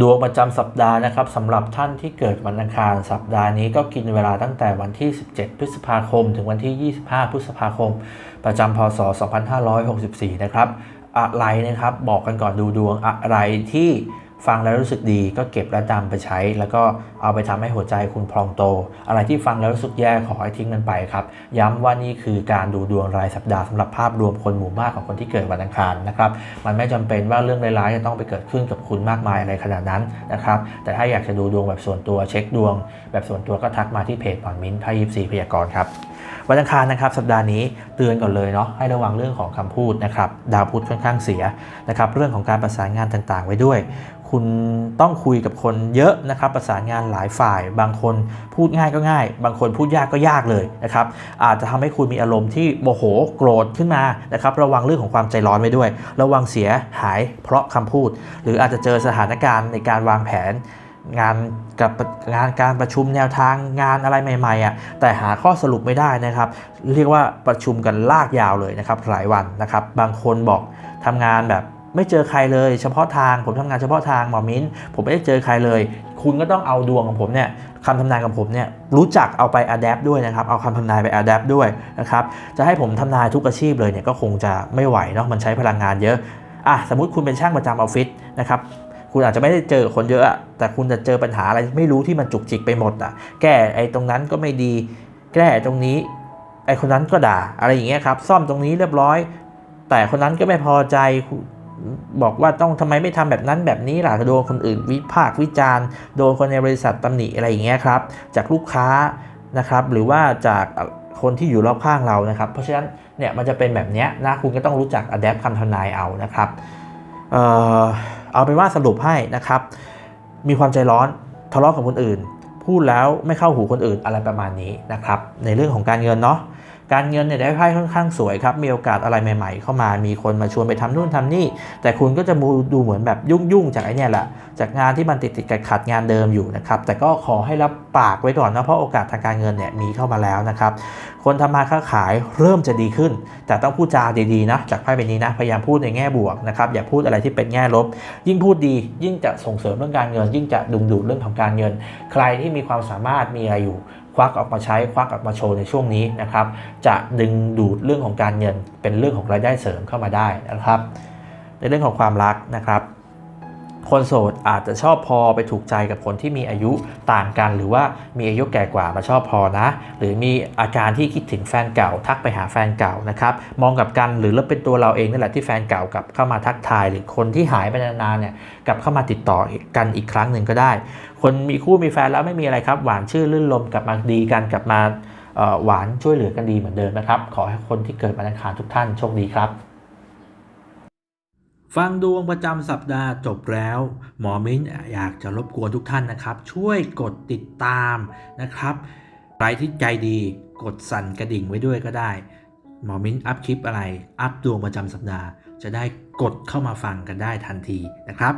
ดวงประจำสัปดาห์นะครับสำหรับท่านที่เกิดวันอังคารสัปดาห์นี้ก็กินเวลาตั้งแต่วันที่ 17 พฤษภาคม ถึงวันที่ 25 พฤษภาคม ประจำพศ 2564 นะครับ อะไรนะครับ บอกกันก่อนดูดวงอะไรที่ ฟังแล้วรู้สึกดีก็เก็บและนำไปใช้ แล้วก็เอาไปทำให้หัวใจคุณพองโต อะไรที่ฟังแล้วรู้สึกแย่ขอให้ทิ้งมันไปครับ ย้ำว่านี่คือการดูดวงรายสัปดาห์สำหรับภาพรวมคนหมู่มากของคนที่เกิดวันอังคารนะครับมันไม่จำเป็นว่าเรื่องร้ายๆจะต้องไปเกิดขึ้นกับคุณมากมายอะไรขนาดนั้นนะครับแต่ถ้าอยากจะดูดวงแบบส่วนตัวเช็คดวง แบบส่วนตัวก็ทักมาที่เพจหมอนมิ้นท์ไพ่ยิปซีพยากรณ์ครับ วันอังคารนะครับสัปดาห์นี้เตือนก่อนเลยเนาะให้ระวังเรื่องของคำพูดนะครับดาวพุธค่อนข้างเสียนะครับเรื่องของการประสานงานต่างๆ ไว้ด้วย คุณต้องคุยกับคนเยอะนะครับประสานงานหลายฝ่าย บางคนพูดง่ายก็ง่าย บางคนพูดยากก็ยากเลยนะครับอาจจะทำให้คุณมีอารมณ์ที่โมโหโกรธขึ้นมานะครับระวังเรื่องของความใจร้อนไว้ด้วย ระวังเสียหายเพราะคำพูด หรืออาจจะเจอสถานการณ์ในการวางแผน งานกับงานการประชุมแนวทางงานอะไรใหม่ๆอะแต่หาข้อสรุปไม่ได้นะครับ เรียกว่าประชุมกันลากยาวเลยนะครับหลายวันนะครับ บางคนบอกทำงานแบบไม่เจอใครเลยเฉพาะทางผมทำงานเฉพาะทางหมอมิ้น ผมไม่ได้เจอใครเลย คุณก็ต้องเอาดวงของผมเนี่ยคำทำนายของผมเนี่ยรู้จักเอาไปอัดแอปด้วยนะครับ เอาคำทำนายไปอัดแอปด้วยนะครับ จะให้ผมทำนายทุกอาชีพเลยเนี่ยก็คงจะไม่ไหวเนาะมันใช้พลังงานเยอะอะสมมุติคุณเป็นช่างประจำออฟฟิศนะครับ คุณอาจจะไม่ได้เจอคนเยอะแต่คุณจะเจอปัญหาอะไรไม่รู้ที่มันจุกจิกไปหมดอะ แก้ไอ้ตรงนั้นก็ไม่ดี แก้ตรงนี้ ไอ้คนนั้นก็ด่าอะไรอย่างเงี้ยครับ ซ่อมตรงนี้เรียบร้อย แต่คนนั้นก็ไม่พอใจบอกว่าต้องทำไมไม่ทำแบบนั้นแบบนี้ล่ะโดนคนอื่นวิพากษ์วิจารณ์โดนคนในบริษัทตำหนิอะไรอย่างเงี้ยครับ จากลูกค้านะครับ หรือว่าจากคนที่อยู่รอบข้างเรานะครับ เพราะฉะนั้นเนี่ยมันจะเป็นแบบเนี้ยนะคุณก็ต้องรู้จักอัดแอปคำทำนายเอานะครับเอ่อ เอาเป็นว่าสรุปให้นะครับ มีความใจร้อนทะเลาะกับคนอื่น พูดแล้วไม่เข้าหูคนอื่นอะไรประมาณนี้นะครับ ในเรื่องของการเงินเนาะ การเงินเนี่ยได้ไพ่ค่อนข้างสวยครับมีโอกาสอะไรใหม่ ๆ เข้ามามีคนมาชวนไปทำนู่นทำนี่ แต่คุณก็จะดูเหมือนแบบยุ่งๆจากไอ้นี่แหละจากงานที่มันติดติดๆขัดงานเดิมอยู่นะครับแต่ก็ขอให้รับปากไว้ก่อนนะเพราะโอกาสทางการเงินเนี่ยมีเข้ามาแล้วนะครับคนทำมาค้าขายเริ่มจะดีขึ้น แต่ต้องพูดจาดีๆนะจากไพ่ใบนี้นะพยายามพูดในแง่บวกนะครับอย่าพูดอะไรที่เป็นแง่ลบ ยิ่งพูดดี ยิ่งจะส่งเสริมเรื่องการเงิน ยิ่งจะดึงดูดเรื่องของการเงิน ใครที่มีความสามารถมีอะไรอยู่ควักออกมาใช้ควักออกมาโชว์ในช่วงนี้นะครับ จะดึงดูดเรื่องของการเงินเป็นเรื่องของรายได้เสริมเข้ามาได้นะครับ ในเรื่องของความรักนะครับ คนโสดอาจจะชอบพอไปถูกใจกับคนที่มีอายุต่างกัน หรือว่ามีอายุแก่กว่ามาชอบพอนะ หรือมีอาการที่คิดถึงแฟนเก่า ทักไปหาแฟนเก่านะครับมองกับกันหรือเราเป็นตัวเราเองนั่นแหละที่แฟนเก่ากับเข้ามาทักทาย หรือคนที่หายไปนานๆเนี่ยกับเข้ามาติดต่อกันอีกครั้งหนึ่งก็ได้ คนมีคู่มีแฟนแล้วไม่มีอะไรครับ หวานชื่อลื่นลมกลับมาดีกันกลับมาหวานช่วยเหลือกันดีเหมือนเดิมนะครับ ขอให้คนที่เกิดวันอังคารทุกท่านโชคดีครับ ฟังดวงประจำสัปดาห์จบแล้ว หมอมิ้นอยากจะรบกวนทุกท่านนะครับ ช่วยกดติดตามนะครับใครที่ใจดีกดสั่นกระดิ่งไว้ด้วยก็ได้ หมอมิ้นอัพคลิปอะไร อัพดวงประจำสัปดาห์ จะได้กดเข้ามาฟังกันได้ทันทีนะครับ